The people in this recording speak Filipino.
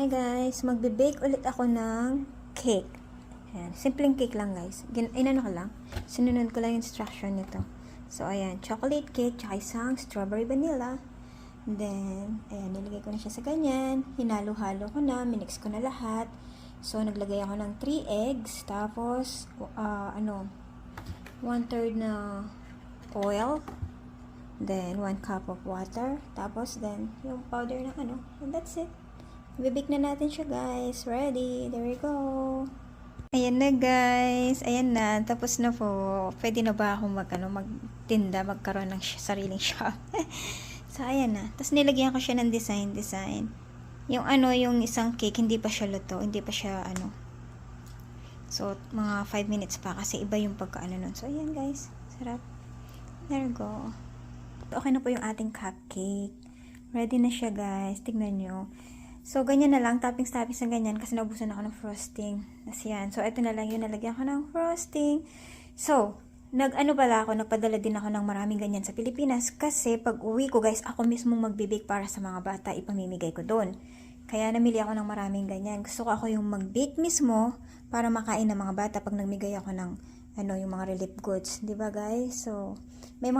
Hi guys, magbe-bake ulit ako ng cake. Ayan, simpleng cake lang guys. Inano ko lang. Sinunod ko lang instruction nito. So ayan, chocolate cake tsaka isang strawberry vanilla. Then, ayan, nilagay ko na siya sa ganyan. Hinalo-halo ko na, minix ko na lahat. So, naglagay ako ng 3 eggs. Tapos, ah, ano, 1 third na oil. Then, 1 cup of water. Tapos, then, yung powder ng ano. And that's it. Bibig na natin siya, guys. Ready. There we go. Ayan na, guys. Ayan na. Tapos na po. Pwede na ba ako mag, ano, magtinda, magkaroon ng sariling shop? so, ayan na. Tapos, nilagyan ko siya ng design, design. Yung ano, yung isang cake, hindi pa siya luto. Hindi pa siya, ano. So, mga 5 minutes pa kasi iba yung pagkaano nun. So, ayan, guys. Sarap. There we go. Okay na po yung ating cupcake. Ready na siya, guys. Tignan nyo. So, ganyan na lang. Toppings-toppings na ganyan kasi naubusan ako ng frosting. Tapos yan. So, ito na lang yung nalagyan ko ng frosting. So, nag-ano pala ako, nagpadala din ako ng maraming ganyan sa Pilipinas kasi pag uwi ko, guys, ako mismo magbibake para sa mga bata, ipamimigay ko doon. Kaya namili ako ng maraming ganyan. Gusto ko ako yung mag-bake mismo para makain ng mga bata pag nagmigay ako ng ano, yung mga relief goods. ba guys? So, may mga